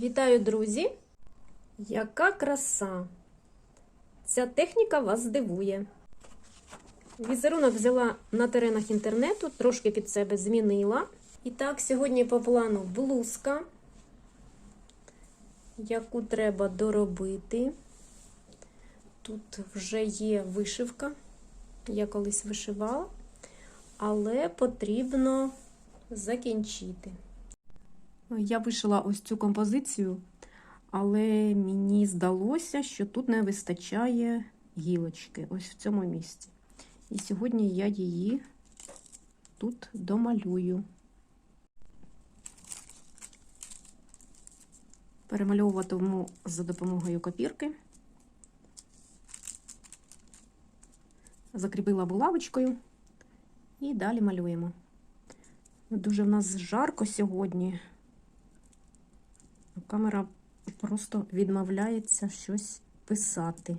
Вітаю, друзі! Яка краса! Ця техніка вас здивує. Візерунок взяла на теренах інтернету, трошки під себе змінила. І так, сьогодні по плану блузка, яку треба доробити. Тут вже є вишивка, я колись вишивала, але потрібно закінчити. Я вишила ось цю композицію, але мені здалося, що тут не вистачає гілочки, ось в цьому місці. І сьогодні я її тут домалюю. Перемальовуватиму за допомогою копірки. Закріпила булавочкою і далі малюємо. Дуже в нас жарко сьогодні. Камера просто відмовляється щось писати.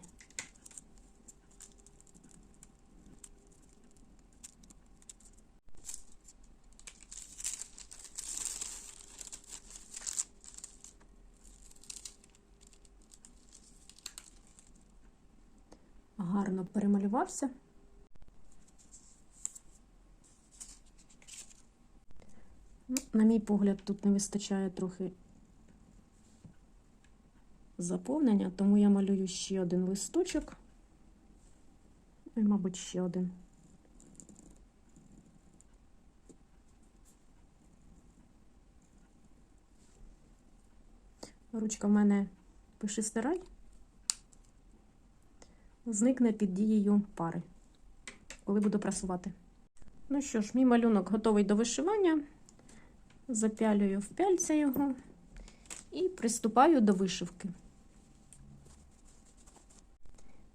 Гарно перемалювався. Ну, На мій погляд, тут не вистачає трохи заповнення, тому я малюю ще один листочок. І, мабуть, ще один. Ручка в мене пиши стирай, зникне під дією пари, коли буду прасувати. Ну що ж, мій малюнок готовий до вишивання. Запялюю в пяльця його і приступаю до вишивки.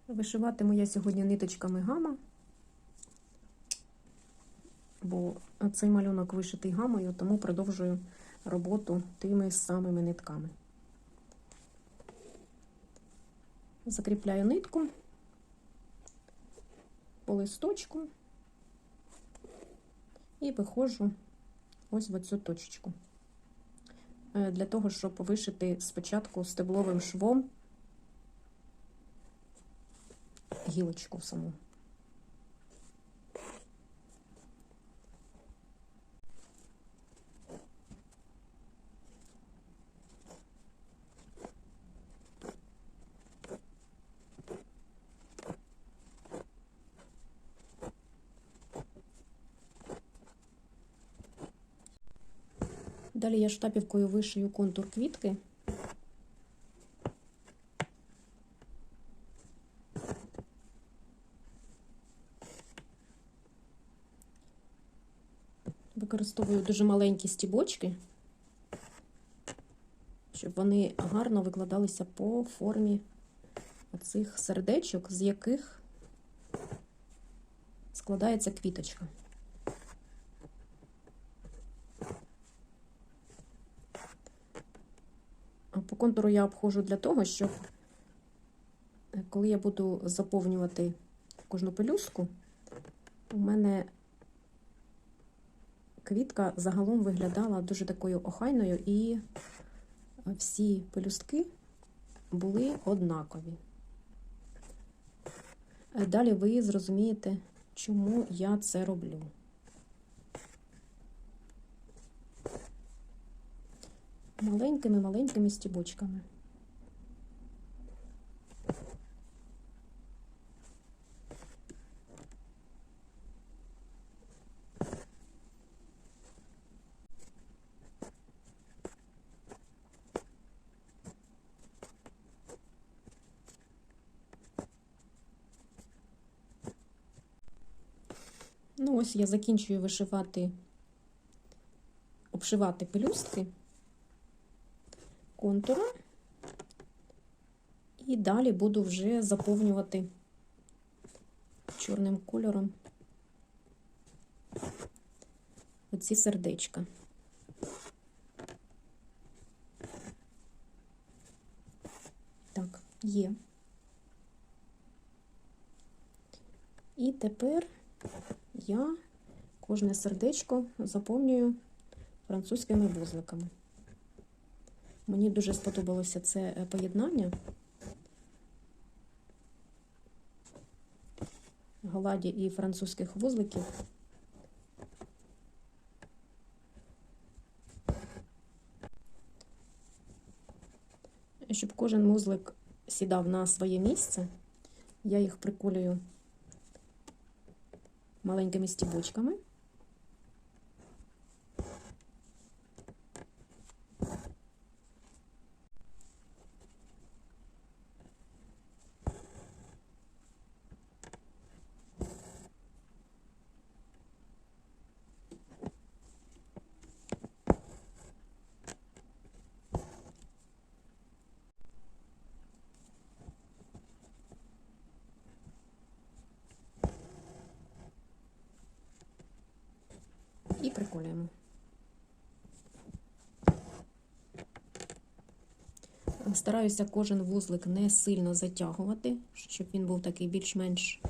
Вишиватиму я сьогодні ниточками гама, бо цей малюнок вишитий гамою, тому продовжую роботу тими самими нитками. Закріпляю нитку по листочку і виходжу ось в оцю точечку. Для того, щоб вишити спочатку стебловим швом гілочку саму. Далі я штапівкою вишию контур квітки. Використовую дуже маленькі стібочки, щоб вони гарно викладалися по формі оцих сердечок, з яких складається квіточка. По контуру я обходжу для того, щоб коли я буду заповнювати кожну пелюстку, у мене квітка загалом виглядала дуже такою охайною, і всі пелюстки були однакові. Далі ви зрозумієте, чому я це роблю. Маленькими-маленькими стібочками. Ну, ось я закінчую вишивати, обшивати пелюстки контуром. І далі буду вже заповнювати чорним кольором оці сердечка. Так, є. І тепер я кожне сердечко заповнюю французькими вузликами. Мені дуже сподобалося це е, поєднання. Гладі і французьких вузликів. Щоб кожен вузлик сідав на своє місце, я їх приколюю маленькими стібочками. І. Стараюся кожен вузлик не сильно затягувати, щоб він був такий більш-менш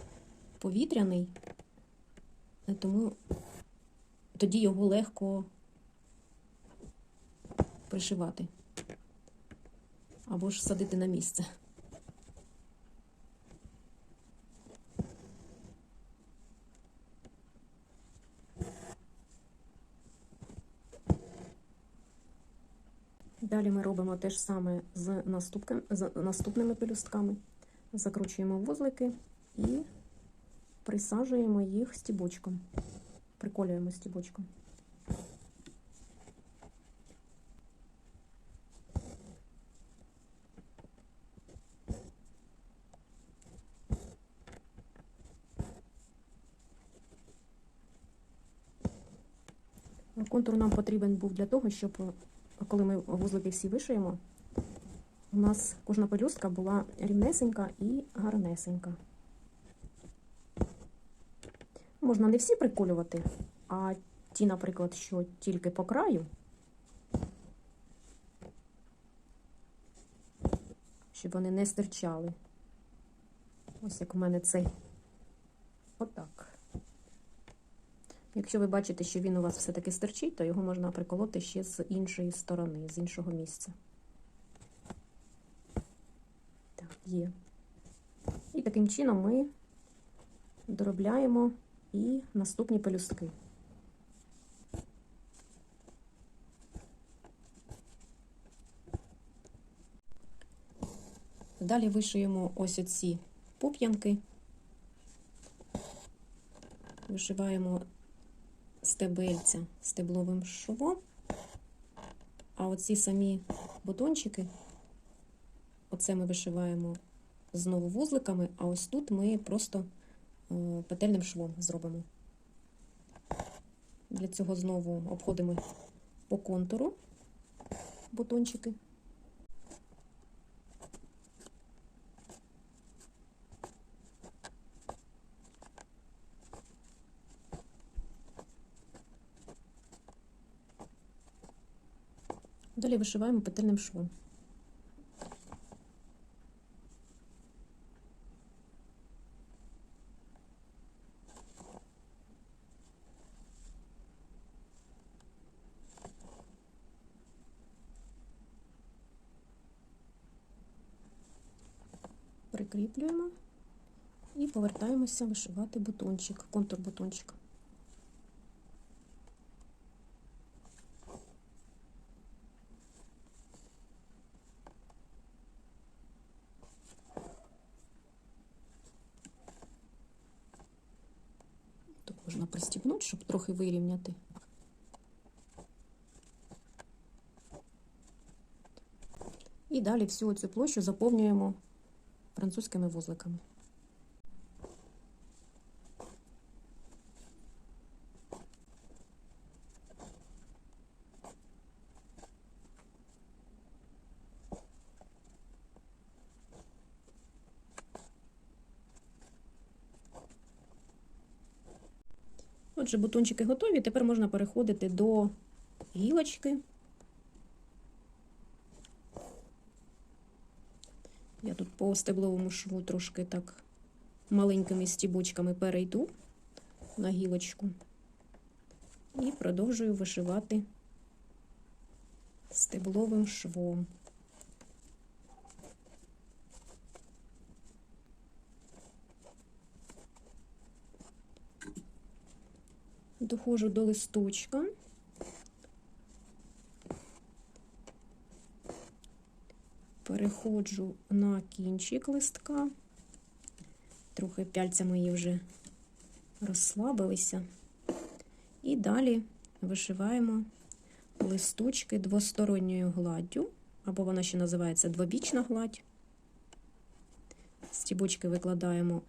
повітряний, тому тоді його легко пришивати або ж садити на місце. Далі ми робимо те ж саме з, з наступними пелюстками. Закручуємо вузлики і присаджуємо їх стібочком. Приколюємо стібочком. Контур нам потрібен був для того, щоб коли ми вузлики всі вишиємо, у нас кожна пелюстка була рівнесенька і гарнесенька. Можна не всі приколювати, а ті, наприклад, що тільки по краю, щоб вони не стирчали. Ось як у мене цей. Отак. Якщо ви бачите, що він у вас все-таки стерчить, то його можна приколоти ще з іншої сторони, з іншого місця. Так, є. І таким чином ми доробляємо і наступні пелюстки. Далі вишиємо ось оці пуп'янки, вишиваємо стебельця стебловим швом, а оці самі бутончики, оце ми вишиваємо знову вузликами, а ось тут ми просто е, петельним швом зробимо. Для цього знову обходимо по контуру бутончики. Далі вишиваємо петельним швом. Прикріплюємо і повертаємося вишивати бутончик, контур бутончика. Пристібнути, щоб трохи вирівняти. І далі всю цю площу заповнюємо французькими вузликами. Отже, бутончики готові. Тепер можна переходити до гілочки. Я тут по стебловому шву трошки так маленькими стібочками перейду на гілочку і продовжую вишивати стебловим швом. Доходжу до листочка. Переходжу на кінчик листка. Трохи пяльця мої вже розслабилися. І далі вишиваємо листочки двосторонньою гладдю, або вона ще називається двобічна гладь. Стібочки викладаємо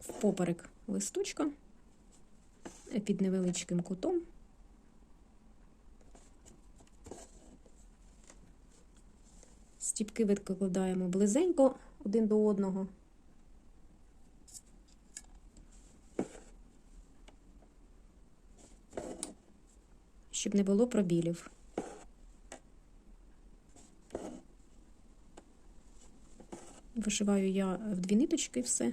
в поперек листочка під невеличким кутом. Стіпки викладаємо близенько один до одного. Щоб не було пробілів. Вишиваю я в дві ниточки все.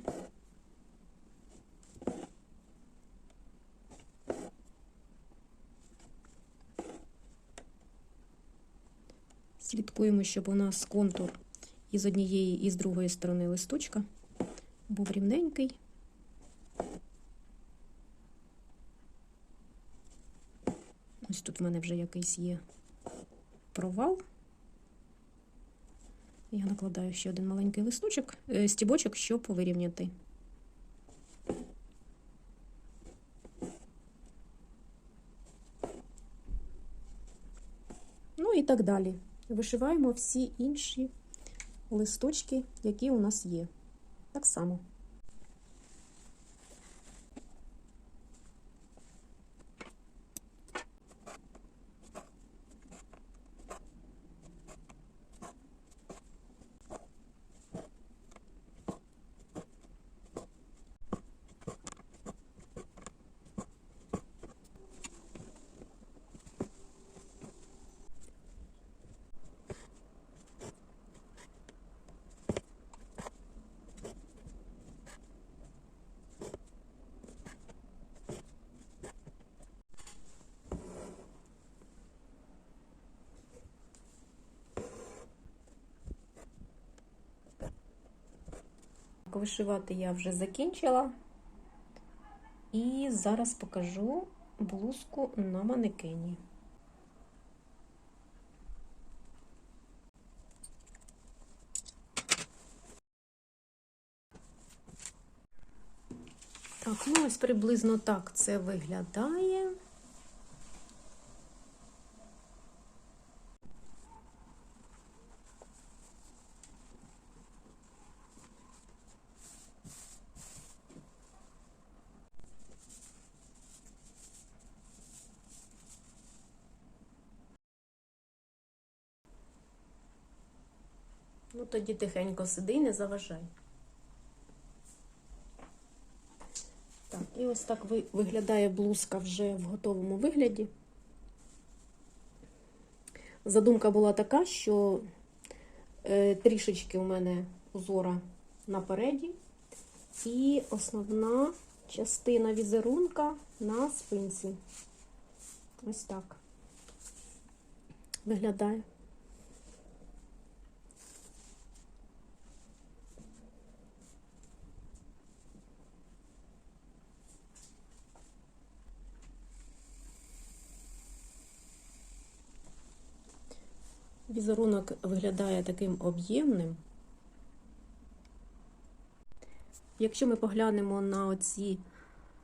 Слідкуємо, щоб у нас контур із однієї і з другої сторони листочка був рівненький. Ось тут в мене вже якийсь є провал. Я накладаю ще один маленький листочок, е, стібочок, щоб вирівняти. Ну і так далі. Вишиваємо всі інші листочки, які у нас є. Так само. Вишивати я вже закінчила. І зараз покажу блузку на манекені. Так, ну ось приблизно так це виглядає. Ну, тоді тихенько сиди і не заважай. Так, і ось так ви- виглядає блузка вже в готовому вигляді. Задумка була така, що е, трішечки у мене узора напереді, і основна частина візерунка на спинці. Ось так виглядає. Візерунок виглядає таким об'ємним. Якщо ми поглянемо на оці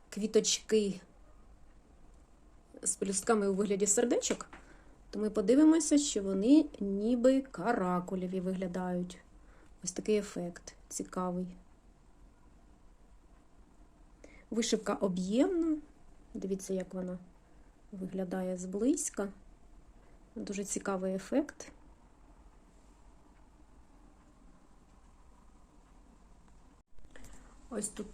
квіточки з пелюстками у вигляді сердечок, то ми подивимося, що вони ніби каракулєві виглядають. Ось такий ефект цікавий. Вишивка об'ємна. Дивіться, як вона виглядає зблизька. Дуже цікавий ефект. Ось тут,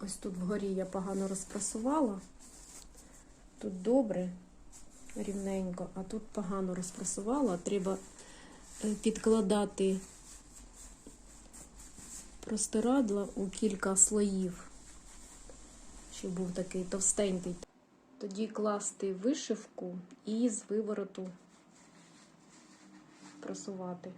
ось тут вгорі я погано розпрасувала. Тут добре, рівненько, а тут погано розпрасувала. Треба е, підкладати простирадла у кілька слоїв, щоб був такий товстенький Тоді класти вишивку і з вивороту просувати.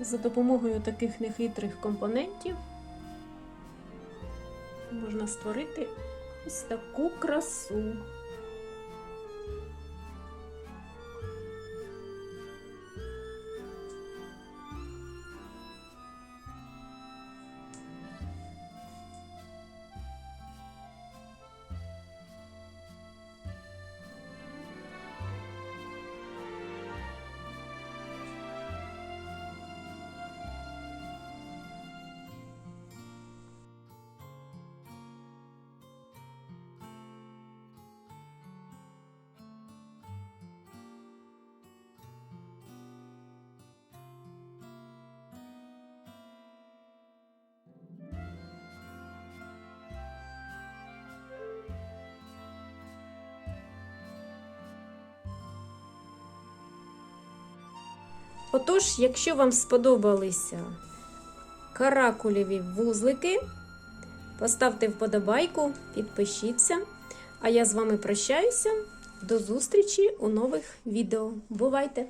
За допомогою таких нехитрих компонентів можна створити ось таку красу. Отож, якщо вам сподобалися каракулєві вузлики, поставте вподобайку, підпишіться. А я з вами прощаюся. До зустрічі у нових відео. Бувайте!